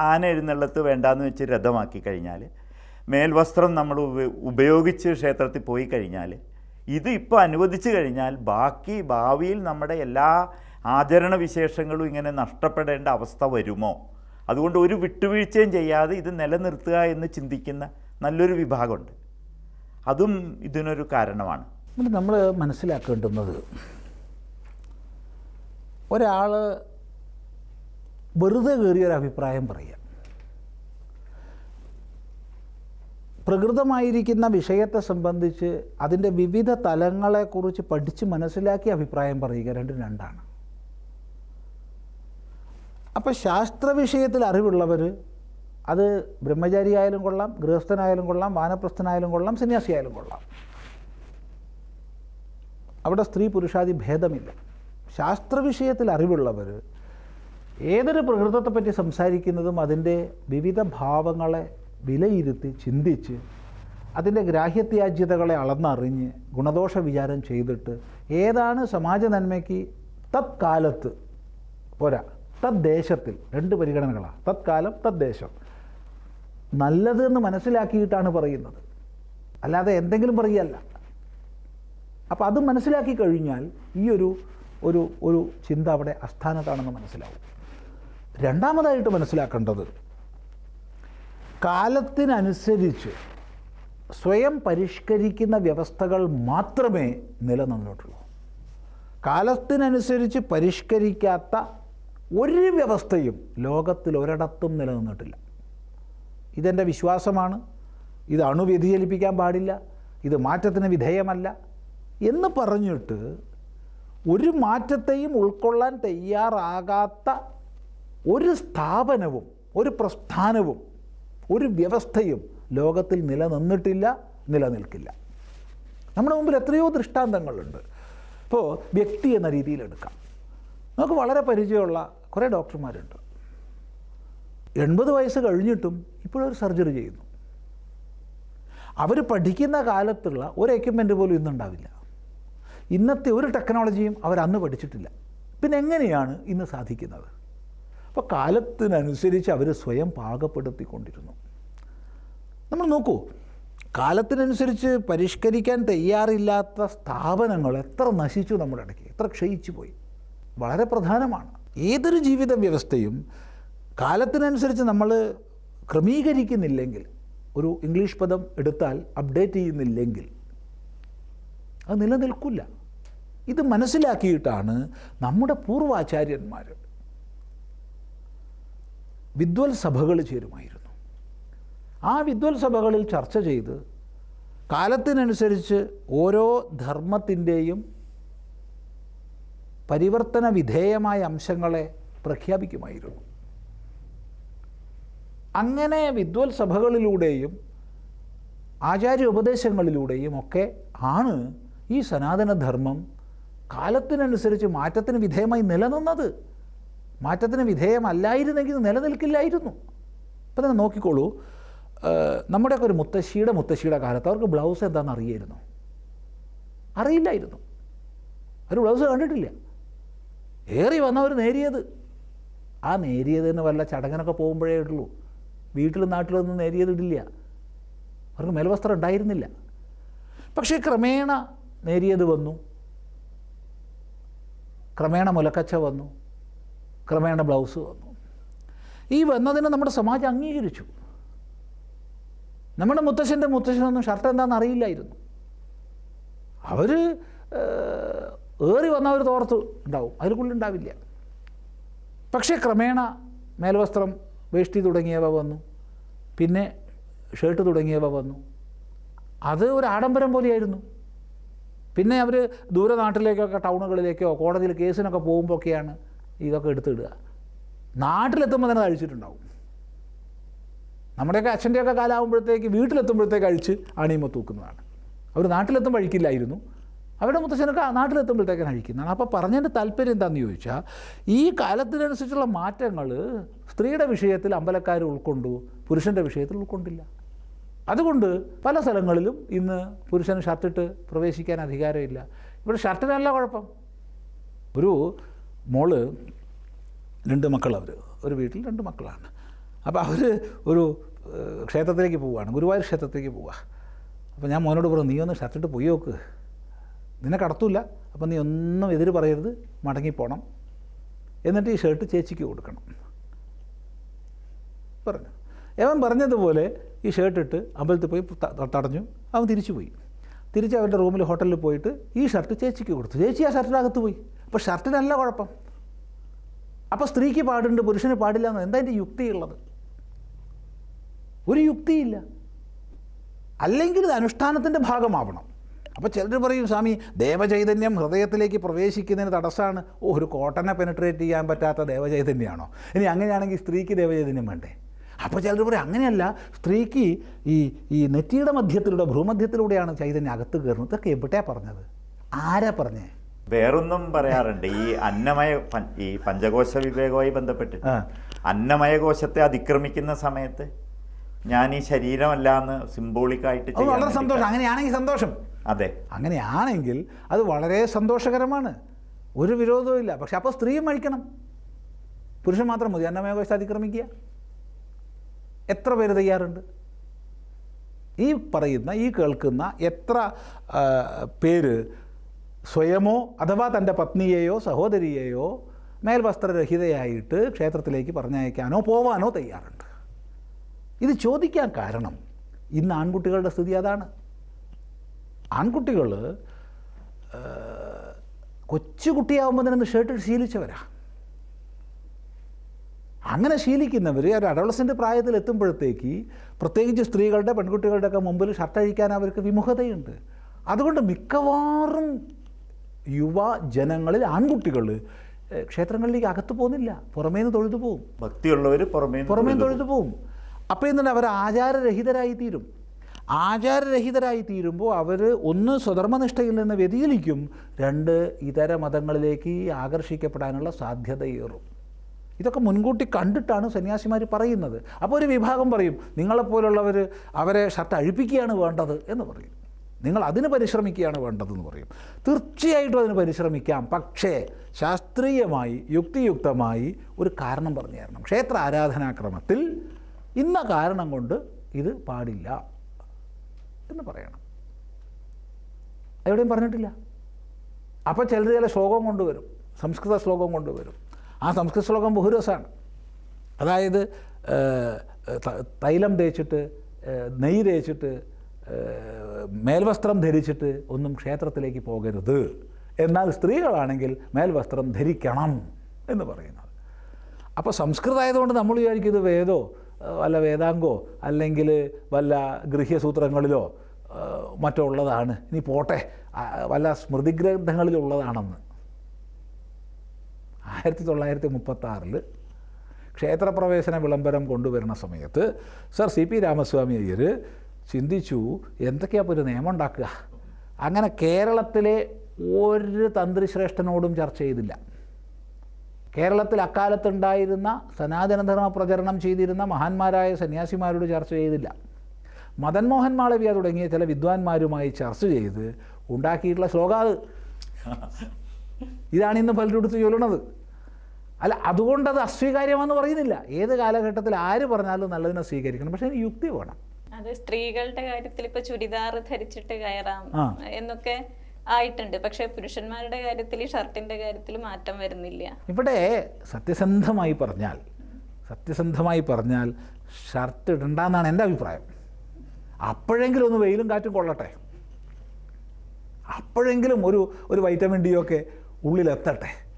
ആന എഴുന്നള്ളത്ത് വേണ്ടാന്ന് വെച്ച് രഥമാക്കി കഴിഞ്ഞാൽ മേൽവസ്ത്രം നമ്മൾ ഉപയോഗിച്ച് ക്ഷേത്രത്തിൽ പോയി കഴിഞ്ഞാൽ ഇത് ഇപ്പോൾ അനുവദിച്ചു കഴിഞ്ഞാൽ ബാക്കി ഭാവിയിൽ നമ്മുടെ എല്ലാ ആചരണ വിശേഷങ്ങളും ഇങ്ങനെ നഷ്ടപ്പെടേണ്ട അവസ്ഥ വരുമോ? അതുകൊണ്ട് ഒരു വിട്ടുവീഴ്ചയും ചെയ്യാതെ ഇത് നിലനിർത്തുക എന്ന് ചിന്തിക്കുന്ന നല്ലൊരു വിഭാഗമുണ്ട്. അതും ഇതിനൊരു കാരണമാണ്. നമ്മൾ മനസ്സിലാക്കേണ്ടുന്നത് ഒരാൾ വെറുതെ കയറിയൊരു അഭിപ്രായം പറയുക. പ്രകൃതമായിരിക്കുന്ന വിഷയത്തെ സംബന്ധിച്ച് അതിന്റെ വിവിധ തലങ്ങളെക്കുറിച്ച് പഠിച്ച് മനസ്സിലാക്കി അഭിപ്രായം പറയുക രണ്ടും രണ്ടാണ്. അപ്പോൾ ശാസ്ത്ര വിഷയത്തിൽ അറിവുള്ളവർ അത് ബ്രഹ്മചാരിയായാലും കൊള്ളാം ഗൃഹസ്ഥനായാലും കൊള്ളാം വാനപ്രസ്ഥനായാലും കൊള്ളാം സന്യാസിയായാലും കൊള്ളാം. അവിടെ സ്ത്രീ പുരുഷാദി ഭേദമില്ല. ശാസ്ത്ര വിഷയത്തിൽ അറിവുള്ളവർ ഏതൊരു പ്രകൃതത്തെപ്പറ്റി സംസാരിക്കുന്നതും അതിന്റെ വിവിധ ഭാവങ്ങളെ വിലയിരുത്തി ചിന്തിച്ച് അതിന്റെ ഗ്രാഹ്യത്യാജ്യതകളെ അളന്നറിഞ്ഞ് ഗുണദോഷ വിചാരം ചെയ്തിട്ട് ഏതാണ് സമാജ നന്മയ്ക്ക് തത്കാലത്ത് പോരാ തദ്ദേശത്തിൽ രണ്ട് പരിഗണനകളാണ് തത്കാലം തദ്ദേശം. നല്ലത് എന്ന് മനസ്സിലാക്കിയിട്ടാണ് പറയുന്നത്. അല്ലാതെ എന്തെങ്കിലും പറയുകയല്ല. അപ്പോൾ അത് മനസ്സിലാക്കി കഴിഞ്ഞാൽ ഈ ഒരു ഒരു ഒരു ചിന്ത അവിടെ അസ്ഥാനത്താണെന്ന് മനസ്സിലാവും. രണ്ടാമതായിട്ട് മനസ്സിലാക്കേണ്ടത് കാലത്തിനനുസരിച്ച് സ്വയം പരിഷ്കരിക്കുന്ന വ്യവസ്ഥകൾ മാത്രമേ നിലനിന്നിട്ടുള്ളൂ. കാലത്തിനനുസരിച്ച് പരിഷ്കരിക്കാത്ത ഒരു വ്യവസ്ഥയും ലോകത്തിൽ ഒരിടത്തും നിലനിന്നിട്ടില്ല. ഇതെന്റെ വിശ്വാസമാണ്. ഇത് അണു വ്യതിചലിപ്പിക്കാൻ പാടില്ല. ഇത് മാറ്റത്തിന് വിധേയമല്ല. എന്ന് പറഞ്ഞിട്ട് ഒരു മാറ്റത്തെയും ഉൾക്കൊള്ളാൻ തയ്യാറാകാത്ത ഒരു സ്ഥാപനവും ഒരു പ്രസ്ഥാനവും ഒരു വ്യവസ്ഥയും ലോകത്തിൽ നിലനിന്നിട്ടില്ല നിലനിൽക്കില്ല. നമ്മുടെ മുമ്പിൽ എത്രയോ ദൃഷ്ടാന്തങ്ങളുണ്ട്. ഇപ്പോൾ വ്യക്തി എന്ന രീതിയിലെടുക്കാം നമുക്ക് വളരെ പരിചയമുള്ള കുറേ ഡോക്ടർമാരുണ്ട്. എൺപത് വയസ്സ് കഴിഞ്ഞിട്ടും ഇപ്പോഴൊരു സർജറി ചെയ്യുന്നു. അവർ പഠിക്കുന്ന കാലത്തുള്ള ഒരു എക്യുപ്മെന്റ് പോലും ഇന്നുണ്ടാവില്ല. ഇന്നത്തെ ഒരു ടെക്നോളജിയും അവർ അന്ന് പഠിച്ചിട്ടില്ല. പിന്നെ എങ്ങനെയാണ് ഇന്ന് സാധിക്കുന്നത്? അപ്പോൾ കാലത്തിനനുസരിച്ച് അവർ സ്വയം പാകപ്പെടുത്തിക്കൊണ്ടിരുന്നു. നമ്മൾ നോക്കൂ കാലത്തിനനുസരിച്ച് പരിഷ്കരിക്കാൻ തയ്യാറില്ലാത്ത സ്ഥാപനങ്ങൾ എത്ര നശിച്ചു നമ്മുടെ ഇടയ്ക്ക് എത്ര ക്ഷയിച്ചു പോയി. വളരെ പ്രധാനമാണ്. ഏതൊരു ജീവിത വ്യവസ്ഥയും കാലത്തിനനുസരിച്ച് നമ്മൾ ക്രമീകരിക്കുന്നില്ലെങ്കിൽ ഒരു ഇംഗ്ലീഷ് പദം എടുത്താൽ അപ്ഡേറ്റ് ചെയ്യുന്നില്ലെങ്കിൽ അത് നിലനിൽക്കില്ല. ഇത് മനസ്സിലാക്കിയിട്ടാണ് നമ്മുടെ പൂർവാചാര്യന്മാർ വിദ്വൽ സഭകൾ ചേരുമായിരുന്നു. ആ വിദ്വൽ സഭകളിൽ ചർച്ച ചെയ്ത് കാലത്തിനനുസരിച്ച് ഓരോ ധർമ്മത്തിന്റെയും പരിവർത്തന വിധേയമായ അംശങ്ങളെ പ്രഖ്യാപിക്കുമായിരുന്നു. അങ്ങനെ വിദ്വൽ സഭകളിലൂടെയും ആചാര്യ ഉപദേശങ്ങളിലൂടെയും ഒക്കെ ആണ് ഈ സനാതനധർമ്മം കാലത്തിനനുസരിച്ച് മാറ്റത്തിന് വിധേയമായി നിലനിന്നത്. മാറ്റത്തിന് വിധേയമല്ലായിരുന്നെങ്കിൽ നിലനിൽക്കില്ലായിരുന്നു. അപ്പം തന്നെ നോക്കിക്കോളൂ നമ്മുടെയൊക്കെ ഒരു മുത്തശ്ശിയുടെ മുത്തശ്ശിയുടെ കാലത്ത് അവർക്ക് ബ്ലൗസ് എന്താണെന്ന് അറിയായിരുന്നു? അറിയില്ലായിരുന്നു. അവർ ബ്ലൗസ് കണ്ടിട്ടില്ല. ഏറി വന്നവർ നേരിയത്. ആ നേരിയതിന് വല്ല ചടങ്ങിനൊക്കെ പോകുമ്പോഴേ ഉള്ളൂ. വീട്ടിലും നാട്ടിലൊന്നും നേരിയതിടില്ല അവർക്ക് മേൽവസ്ത്രം ഉണ്ടായിരുന്നില്ല. പക്ഷേ ക്രമേണ നേരിയത് വന്നു. ക്രമേണ മുലക്കച്ച വന്നു. ക്രമേണ ബ്ലൗസ് വന്നു. ഈ വന്നതിനെ നമ്മുടെ സമാജം അംഗീകരിച്ചു. നമ്മുടെ മുത്തശ്ശന്റെ മുത്തശ്ശനൊന്നും ഷർട്ട് എന്താണെന്ന് അറിയില്ലായിരുന്നു. അവർ ഏറി വന്നവർ തോർത്ത് ഉണ്ടാവും. അതിൽക്കുള്ളുണ്ടാവില്ല പക്ഷേ ക്രമേണ മേൽവസ്ത്രം വേഷ്ടി തുടങ്ങിയവ വന്നു. പിന്നെ ഷർട്ട് തുടങ്ങിയവ വന്നു. അത് ഒരു ആഡംബരം പോലെയായിരുന്നു. പിന്നെ അവർ ദൂരനാട്ടിലേക്കൊക്കെ ടൗണുകളിലേക്കോ കോടതിയിൽ കേസിനൊക്കെ പോകുമ്പോഴൊക്കെയാണ് ഇതൊക്കെ എടുത്തിടുക. നാട്ടിലെത്തുമ്പോൾ തന്നെ കഴിച്ചിട്ടുണ്ടാവും. നമ്മുടെയൊക്കെ അച്ഛന്റെയൊക്കെ കാലാവുമ്പോഴത്തേക്ക് വീട്ടിലെത്തുമ്പോഴത്തേക്ക് അഴിച്ച് അണിയുമ്പോൾ തൂക്കുന്നതാണ്. അവർ നാട്ടിലെത്തുമ്പോൾ അഴിക്കില്ലായിരുന്നു അവരുടെ മുത്തശ്ശനൊക്കെ നാട്ടിലെത്തുമ്പോഴത്തേക്കാണ് അഴിക്കുന്നതാണ് അപ്പോൾ പറഞ്ഞതിന്റെ താല്പര്യം എന്താണെന്ന് ചോദിച്ചാൽ ഈ കാലത്തിനനുസരിച്ചുള്ള മാറ്റങ്ങൾ സ്ത്രീയുടെ വിഷയത്തിൽ അമ്പലക്കാർ ഉൾക്കൊണ്ടു പുരുഷന്റെ വിഷയത്തിൽ ഉൾക്കൊണ്ടില്ല. അതുകൊണ്ട് പല സ്ഥലങ്ങളിലും ഇന്ന് പുരുഷന് ഷർട്ടിട്ട് പ്രവേശിക്കാൻ അധികാരമില്ല. ഇവിടെ ഷർട്ടിനല്ല കുഴപ്പം. ഒരു മോൾ രണ്ട് മക്കളവർ ഒരു വീട്ടിൽ രണ്ട് മക്കളാണ്. അപ്പോൾ അവർ ഒരു ക്ഷേത്രത്തിലേക്ക് പോവുകയാണ് ഗുരുവായൂർ ക്ഷേത്രത്തിലേക്ക് പോവുക അപ്പോൾ ഞാൻ മോനോട് പറഞ്ഞു നീ ഒന്ന് ഷർട്ടിട്ട് പോയി നോക്ക്. നിന്നെ കടത്തൂല അപ്പം നീ ഒന്നും എതിര് പറയരുത്. മടങ്ങിപ്പോണം എന്നിട്ട് ഈ ഷർട്ട് ചേച്ചിക്ക് കൊടുക്കണം. പറഞ്ഞു. അവൻ പറഞ്ഞതുപോലെ ഈ ഷർട്ടിട്ട് അമ്പലത്തിൽ പോയി തടഞ്ഞു. അവൻ തിരിച്ചു പോയി. തിരിച്ച് അവരുടെ റൂമിൽ ഹോട്ടലിൽ പോയിട്ട് ഈ ഷർട്ട് ചേച്ചിക്ക് കൊടുത്തു. ചേച്ചി ആ ഷർട്ടിനകത്ത് പോയി. അപ്പോൾ ഷർട്ടിനല്ല കുഴപ്പം. അപ്പോൾ സ്ത്രീക്ക് പാടുണ്ട് പുരുഷന് പാടില്ല എന്ന്? എന്താ അതിന്റെ യുക്തിയുള്ളത്? ഒരു യുക്തിയില്ല. അല്ലെങ്കിൽ ഇത് അനുഷ്ഠാനത്തിന്റെ ഭാഗമാവണം. അപ്പോൾ ചിലർ പറയും സ്വാമി ദേവചൈതന്യം ഹൃദയത്തിലേക്ക് പ്രവേശിക്കുന്നതിന് തടസ്സമാണ് ഓ ഒരു കോട്ടനെ പെനട്രേറ്റ് ചെയ്യാൻ പറ്റാത്ത ദേവചൈതന്യമാണോ ഇനി അങ്ങനെയാണെങ്കിൽ സ്ത്രീക്ക് ദേവചൈതന്യം വേണ്ടേ? അപ്പോൾ ചിലർ പറയും അങ്ങനെയല്ല സ്ത്രീക്ക് ഈ ഈ നെറ്റിയുടെ മധ്യത്തിലൂടെ ഭ്രൂമധ്യത്തിലൂടെയാണ് ചൈതന്യം അകത്ത് കയറുന്നത്. ഇതൊക്കെ എവിടെയാണ് പറഞ്ഞത്? ആരാ പറഞ്ഞേ? വേറൊന്നും പറയാറുണ്ട്. ഈ അന്നമയ ഈ പഞ്ചകോശ വിവേകവുമായി ബന്ധപ്പെട്ട്. അന്നമയ കോശത്തെ അതിക്രമിക്കുന്ന സമയത്ത് ഞാൻ ഈ ശരീരമല്ല എന്ന് സിംബോളിക്കായിട്ട് വളരെ സന്തോഷം. അങ്ങനെയാണെങ്കിൽ സന്തോഷം. അതെ. അങ്ങനെയാണെങ്കിൽ അത് വളരെ സന്തോഷകരമാണ്. ഒരു വിരോധവും ഇല്ല പക്ഷെ അപ്പോൾ സ്ത്രീയും മഴിക്കണം പുരുഷൻ മാത്രം മതി. അന്നമയ കോശത്തെ അതിക്രമിക്കുക. എത്ര പേര് തയ്യാറുണ്ട്? ഈ പറയുന്ന ഈ കേൾക്കുന്ന എത്ര പേര് സ്വയമോ അഥവാ തന്റെ പത്നിയെയോ സഹോദരിയെയോ മേൽവസ്ത്രരഹിതയായിട്ട് ക്ഷേത്രത്തിലേക്ക് പറഞ്ഞയക്കാനോ പോവാനോ തയ്യാറുണ്ട്. ഇത് ചോദിക്കാൻ കാരണം ഇന്ന് ആൺകുട്ടികളുടെ സ്ഥിതി അതാണ്. ആൺകുട്ടികൾ കൊച്ചുകുട്ടിയാവുമ്പോൾ തന്നെ ഷർട്ട് ശീലിച്ചവരാ. അങ്ങനെ ശീലിക്കുന്നവർ ഒരു അഡോളസിന്റെ പ്രായത്തിൽ എത്തുമ്പോഴത്തേക്ക് പ്രത്യേകിച്ച് സ്ത്രീകളുടെ പെൺകുട്ടികളുടെയൊക്കെ മുമ്പിൽ ഷർട്ട് അഴിക്കാൻ അവർക്ക് വിമുഖതയുണ്ട്. അതുകൊണ്ട് മിക്കവാറും യുവജനങ്ങളിൽ ആൺകുട്ടികൾ ഏഹ്, ക്ഷേത്രങ്ങളിലേക്ക് അകത്ത് പോകുന്നില്ല. പുറമേന്ന് തൊഴുതു പോവും. ഭക്തിയുള്ളവർ പുറമേ പുറമേ തൊഴുതു പോവും. അപ്പോൾ എന്നിട്ട് അവർ ആചാരരഹിതരായി തീരും ആചാരരഹിതരായി തീരുമ്പോൾ അവർ ഒന്ന് സ്വധർമ്മനിഷ്ഠയിൽ നിന്ന് വ്യതിചലിക്കും രണ്ട് ഇതര മതങ്ങളിലേക്ക് ആകർഷിക്കപ്പെടാനുള്ള സാധ്യതയേറും. ഇതൊക്കെ മുൻകൂട്ടി കണ്ടിട്ടാണ് സന്യാസിമാർ പറയുന്നത്. അപ്പോൾ ഒരു വിഭാഗം പറയും നിങ്ങളെപ്പോലുള്ളവർ അവരെ ഷർട്ട് അഴിപ്പിക്കുകയാണ് വേണ്ടത് എന്ന് പറയും. നിങ്ങൾ അതിന് പരിശ്രമിക്കുകയാണ് വേണ്ടതെന്ന് പറയും. തീർച്ചയായിട്ടും അതിന് പരിശ്രമിക്കാം. പക്ഷേ ശാസ്ത്രീയമായി യുക്തിയുക്തമായി ഒരു കാരണം പറഞ്ഞു തരണം. ക്ഷേത്ര ആരാധനാക്രമത്തിൽ ഇന്ന കാരണം കൊണ്ട് ഇത് പാടില്ല എന്ന് പറയണം. എവിടെയും പറഞ്ഞിട്ടില്ല. അപ്പോൾ ചിലർ ചില ശ്ലോകം കൊണ്ടുവരും. സംസ്കൃത ശ്ലോകം കൊണ്ടുവരും. ആ സംസ്കൃത ശ്ലോകം ബഹുരസമാണ്. അതായത് തൈലം തേച്ചിട്ട് നെയ് നെയ്യ് തേച്ചിട്ട് മേൽവസ്ത്രം ധരിച്ചിട്ട് ഒന്നും ക്ഷേത്രത്തിലേക്ക് പോകരുത്. എന്നാൽ സ്ത്രീകളാണെങ്കിൽ മേൽവസ്ത്രം ധരിക്കണം എന്ന് പറയുന്നത്. അപ്പോൾ സംസ്കൃതമായതുകൊണ്ട് നമ്മൾ വിചാരിക്കും ഇത് വേദോ വല്ല വേദാംഗോ അല്ലെങ്കിൽ വല്ല ഗൃഹ്യസൂത്രങ്ങളിലോ മറ്റോ ഉള്ളതാണ്. ഇനി പോട്ടെ വല്ല സ്മൃതിഗ്രന്ഥങ്ങളിലുള്ളതാണെന്ന്. ആയിരത്തി തൊള്ളായിരത്തി മുപ്പത്താറിൽ ക്ഷേത്രപ്രവേശന വിളംബരം കൊണ്ടുവരുന്ന സമയത്ത് sir C P Ramaswami Iyer ചിന്തിച്ചു എന്തൊക്കെയാ ഒരു നിയമം ഉണ്ടാക്കുക അങ്ങനെ കേരളത്തിലെ ഒരു തന്ത്രിശ്രേഷ്ഠനോടും ചർച്ച ചെയ്തില്ല. കേരളത്തിൽ അക്കാലത്തുണ്ടായിരുന്ന സനാതനധർമ്മ പ്രചരണം ചെയ്തിരുന്ന മഹാന്മാരായ സന്യാസിമാരോട് ചർച്ച ചെയ്തില്ല. മദൻമോഹൻ മാളവ്യ തുടങ്ങിയ ചില വിദ്വാൻമാരുമായി ചർച്ച ചെയ്ത് ഉണ്ടാക്കിയിട്ടുള്ള ശ്ലോകാത് ഇതാണ് ഇന്ന് പലരെടുത്ത് ചൊല്ലണത് അല്ല അതുകൊണ്ട് അതുകൊണ്ടത് അസ്വീകാര്യമാണെന്ന് പറയുന്നില്ല. ഏത് കാലഘട്ടത്തിൽ ആര് പറഞ്ഞാലും നല്ലതിനെ സ്വീകരിക്കണം. പക്ഷേ യുക്തി വേണം. അത് സ്ത്രീകളുടെ കാര്യത്തിൽ ഇപ്പൊ ചുരിദാർ ധരിച്ചിട്ട് കയറാം എന്നൊക്കെ ആയിട്ടുണ്ട്. പക്ഷെ പുരുഷന്മാരുടെ കാര്യത്തിൽ ഷർട്ടിന്റെ കാര്യത്തിൽ മാറ്റം വരുന്നില്ല. ഇവിടെ സത്യസന്ധമായി പറഞ്ഞാൽ സത്യസന്ധമായി പറഞ്ഞാൽ ഷർട്ട് ഇടണ്ടെന്നാണ് എന്റെ അഭിപ്രായം. അപ്പോഴെങ്കിലും ഒന്ന് വെയിലും കാറ്റും കൊള്ളട്ടെ. അപ്പോഴെങ്കിലും ഒരു ഒരു വൈറ്റമിൻ ഡി ഒക്കെ ഉള്ളിലെത്തട്ടെ.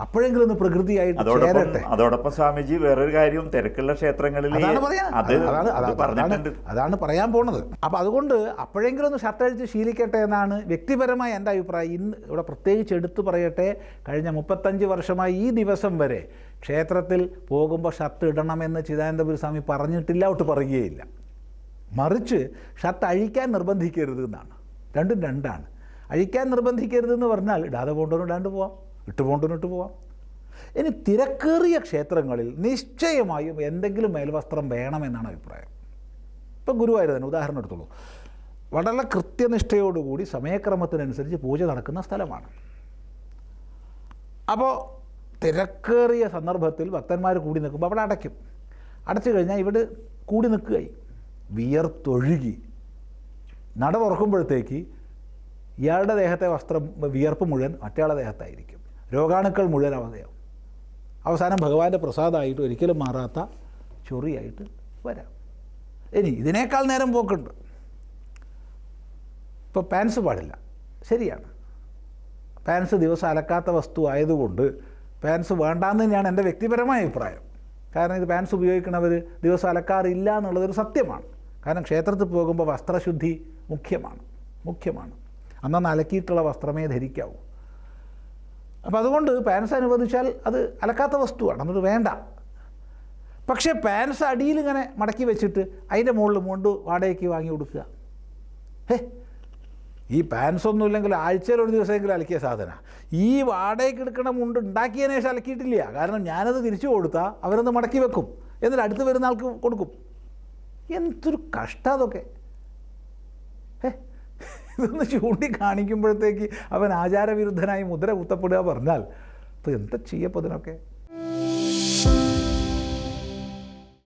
അപ്പോഴെങ്കിലും ഒന്ന് പ്രകൃതിയായിട്ട് അതോടൊപ്പം അതോടൊപ്പം സ്വാമിജി വേറൊരു കാര്യം തിരക്കുള്ള ക്ഷേത്രങ്ങളിൽ അതാണ് പറയാൻ. പോണത്. അപ്പോൾ അതുകൊണ്ട് അപ്പോഴെങ്കിലും ഒന്ന് ഷർട്ട് അഴിച്ച് ശീലിക്കട്ടെ എന്നാണ് വ്യക്തിപരമായ എന്റെ അഭിപ്രായം. ഇന്ന് ഇവിടെ പ്രത്യേകിച്ച് എടുത്തു പറയട്ടെ കഴിഞ്ഞ മുപ്പത്തഞ്ച് വർഷമായി ഈ ദിവസം വരെ ക്ഷേത്രത്തിൽ പോകുമ്പോൾ ഷർട്ട് ഇടണമെന്ന് ചിദാനന്ദപുരി സ്വാമി പറഞ്ഞിട്ടില്ല ഒട്ട് പറയുകയില്ല. മറിച്ച് ഷർട്ട് അഴിക്കാൻ നിർബന്ധിക്കരുത് എന്നാണ്. രണ്ടും രണ്ടാണ്. അഴിക്കാൻ നിർബന്ധിക്കരുതെന്ന് പറഞ്ഞാൽ ഇടാതെ പോകേണ്ടവരും ഇടാണ്ട് പോവാം. ഇട്ട് പോകണ്ടവനും ഇട്ട് പോവാം? ഇനി തിരക്കേറിയ ക്ഷേത്രങ്ങളിൽ നിശ്ചയമായും എന്തെങ്കിലും മേൽവസ്ത്രം വേണമെന്നാണ് അഭിപ്രായം. ഇപ്പം ഗുരുവായൂർ തന്നെ ഉദാഹരണം എടുത്തോളൂ. വളരെ കൃത്യനിഷ്ഠയോടുകൂടി സമയക്രമത്തിനനുസരിച്ച് പൂജ നടക്കുന്ന സ്ഥലമാണ്. അപ്പോൾ തിരക്കേറിയ സന്ദർഭത്തിൽ ഭക്തന്മാർ കൂടി നിൽക്കുമ്പോൾ അവിടെ അടയ്ക്കും. അടച്ചു കഴിഞ്ഞാൽ ഇവിടെ കൂടി നിൽക്കുകയായി. വിയർത്തൊഴുകി. നട തുറക്കുമ്പോഴത്തേക്ക് ഇയാളുടെ ദേഹത്തെ വസ്ത്രം വിയർപ്പ് മുഴുവൻ മറ്റയാളുടെ ദേഹത്തായിരിക്കും. രോഗാണുക്കൾ മുഴുവൻ അവസാനം ഭഗവാന്റെ പ്രസാദമായിട്ട് ഒരിക്കലും മാറാത്ത ചൊറിയായിട്ട് വരാം. ഇനി ഇതിനേക്കാൾ നേരം പോക്കുണ്ട്. ഇപ്പോൾ പാൻസ് പാടില്ല. ശരിയാണ്. പാൻസ് ദിവസം അലക്കാത്ത വസ്തു ആയതുകൊണ്ട് പാൻസ് വേണ്ടാന്ന് തന്നെയാണ് എന്റെ വ്യക്തിപരമായ അഭിപ്രായം. കാരണം ഇത് പാൻസ് ഉപയോഗിക്കുന്നവർ ദിവസം അലക്കാറില്ല എന്നുള്ളതൊരു സത്യമാണ്. കാരണം ക്ഷേത്രത്തിൽ പോകുമ്പോൾ വസ്ത്രശുദ്ധി മുഖ്യമാണ്. മുഖ്യമാണ്. അന്നന്ന് അലക്കിയിട്ടുള്ള വസ്ത്രമേ ധരിക്കാവൂ. അപ്പോൾ അതുകൊണ്ട് പാൻസ് അനുവദിച്ചാൽ അത് അലക്കാത്ത വസ്തുവാണ്. അതുകൊണ്ട് വേണ്ട. പക്ഷേ പാൻസ് അടിയിൽ ഇങ്ങനെ മടക്കി വെച്ചിട്ട് അതിന്റെ മുകളിൽ മുണ്ട് വാടകയ്ക്ക് വാങ്ങി കൊടുക്കുക. ഹേ ഈ പാൻസ് ഒന്നും ഇല്ലെങ്കിൽ ആഴ്ചയിൽ ഒരു ദിവസമെങ്കിലും അലക്കിയ സാധന. ഈ വാടകയ്ക്ക് എടുക്കണ മുണ്ട് ഉണ്ടാക്കിയതിനു ശേഷം അലക്കിയിട്ടില്ല. കാരണം ഞാനത് തിരിച്ചു കൊടുത്താൽ അവരൊന്ന് മടക്കി വെക്കും. എന്നിട്ട് അടുത്ത് വരുന്ന ആൾക്ക് കൊടുക്കും. എന്തൊരു കഷ്ടം അതൊക്കെ. ഇതൊന്ന് ചൂണ്ടിക്കാണിക്കുമ്പോഴത്തേക്ക് അവൻ ആചാരവിരുദ്ധനായി മുദ്ര കുത്തപ്പെടുക പറഞ്ഞാൽ അപ്പോൾ എന്താ ചെയ്യപ്പോൾ ഇതിനൊക്കെ?